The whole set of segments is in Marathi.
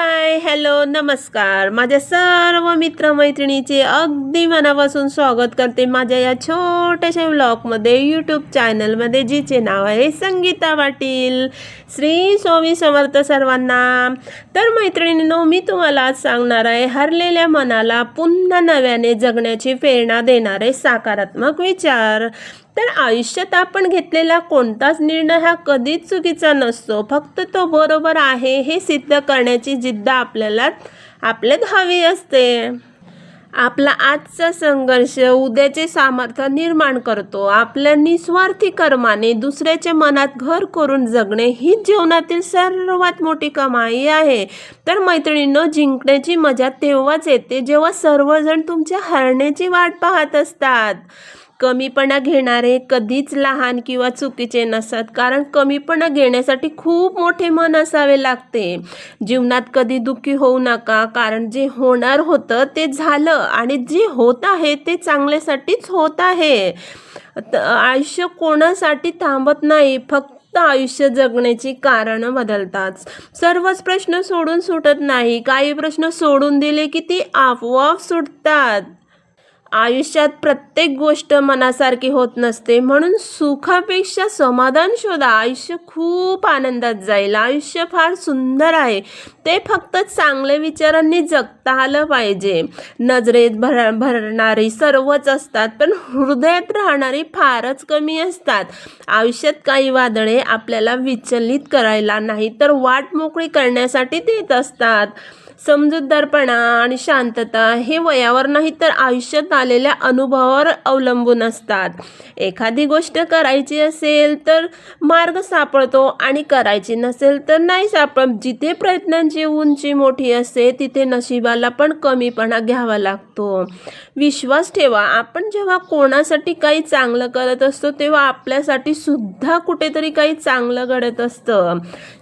हाय हॅलो नमस्कार. माझ्या सर्व मित्रमैत्रिणीचे अगदी मनापासून स्वागत करते माझ्या या छोट्याशा व्लॉगमध्ये यूट्यूब चॅनलमध्ये जिचे नाव आहे संगीता पाटील. श्री स्वामी समर्थ सर्वांना. तर मैत्रिणींनो मी तुम्हाला आज सांगणार आहे हरलेल्या मनाला पुन्हा नव्याने जगण्याची प्रेरणा देणारे सकारात्मक विचार. तर आयुष्यात आपण घेतलेला कोणताच निर्णय हा कधीच चुकीचा नसतो. फक्त तो बरोबर आहे हे सिद्ध करण्याची जिद्द आपल्याला आपल्यात हवी असते. आपला आजचा संघर्ष उद्याचे सामर्थ्य निर्माण करतो. आपल्या निस्वार्थी कर्माने दुसऱ्याच्या मनात घर करून जगणे ही जीवनातील सर्वात मोठी कमाई आहे. तर मैत्रिणींनो जिंकण्याची मजा तेव्हाच येते जेव्हा सर्वजण तुमच्या हरण्याची वाट पाहत असतात. कमीपणा घेणारे कधीच लहान किंवा चुकीचे नसतात कारण कमीपणा घेण्यासाठी खूप मोठे मन असावे लागते. जीवनात कधी दुःखी होऊ नका. कारण जे होणार होतं ते झालं आणि जे होत आहे ते चांगल्यासाठीच होत आहे. आयुष्य कोणासाठी थांबत नाही फक्त आयुष्य जगण्याची कारणं बदलतात. सर्वच प्रश्न सोडून सुटत नाही. काही प्रश्न सोडून दिले की ती आपोआप सुटतात. आयुष्यात प्रत्येक गोष्ट मनासारखी होत नसते. म्हणून सुखापेक्षा समाधान शोधा. आयुष्य खूप आनंदात जाईल. आयुष्य फार सुंदर आहे. ते फक्त चांगल्या विचारांनी जगता आलं पाहिजे. नजरेत भर भरणारी सर्वच असतात पण हृदयात राहणारी फारच कमी असतात. आयुष्यात काही वादळे आपल्याला विचलित करायला नाही तर वाट मोकळी करण्यासाठी देत असतात. समजूतदारपणा आणि शांतता हे वयावर नाही तर आयुष्यात आलेल्या अनुभवावर अवलंबून असतात. एखादी गोष्ट करायची असेल तर मार्ग सापडतो आणि करायची नसेल तर नाही सापड जिथे प्रयत्नांची उंची मोठी असते तिथे नशिबाला पण कमीपणा घ्यावा लागतो. विश्वास ठेवा आपण जेव्हा कोणासाठी काही चांगलं करत असतो तेव्हा आपल्यासाठी सुद्धा कुठेतरी काही चांगलं घडत असतं.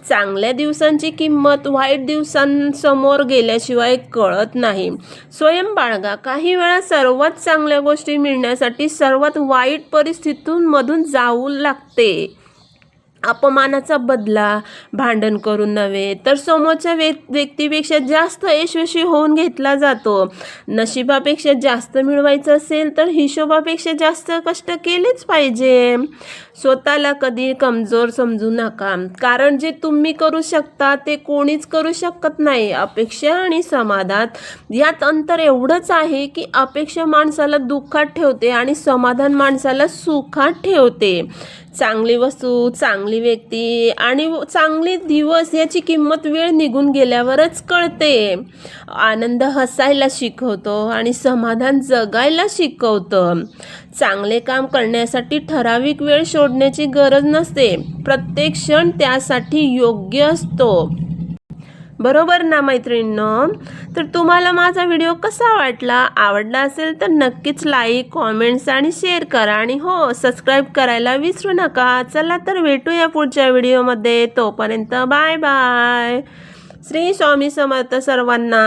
चांगल्या दिवसांची किंमत वाईट दिवसांसमोर गेल्याशिवाय कळत नाही. स्वयं बाळगा काही वेळा सर्वात चांगल्या गोष्टी मिळण्यासाठी सर्वात वाईट परिस्थितीतून मधून जाऊ लागते. अपमानाचा बदला भांडण करून नव्हे तर समोरच्या व्यक् व्यक्तीपेक्षा जास्त यशस्वी होऊन घेतला जातो. नशिबापेक्षा जास्त मिळवायचं असेल तर हिशोबापेक्षा जास्त कष्ट केलेच पाहिजे. स्वतःला कधी कमजोर समजू नका. कारण जे तुम्ही करू शकता ते कोणीच करू शकत नाही. अपेक्षा आणि समाधान यात अंतर एवढंच आहे की अपेक्षा माणसाला दुःखात ठेवते आणि समाधान माणसाला सुखात ठेवते. चांगली वस्तू चांगली व्यक्ती आणि चांगले दिवस याची किंमत वेळ निघून गेल्यावरच कळते. आनंद हसायला शिकवतो आणि समाधान जगायला शिकवतं. चांगले काम करण्यासाठी ठराविक वेळ शोधण्याची गरज नसते. प्रत्येक क्षण त्यासाठी योग्य असतो. बरोबर ना मैत्रिणींनो? तर तुम्हाला माझा व्हिडिओ कसा वाटला? आवडला असेल तर नक्कीच लाईक कॉमेंट्स आणि शेअर करा. आणि हो सबस्क्राईब करायला विसरू नका. चला तर भेटूया पुढच्या व्हिडिओमध्ये. तोपर्यंत बाय बाय श्री स्वामी समर्थ सर्वांना.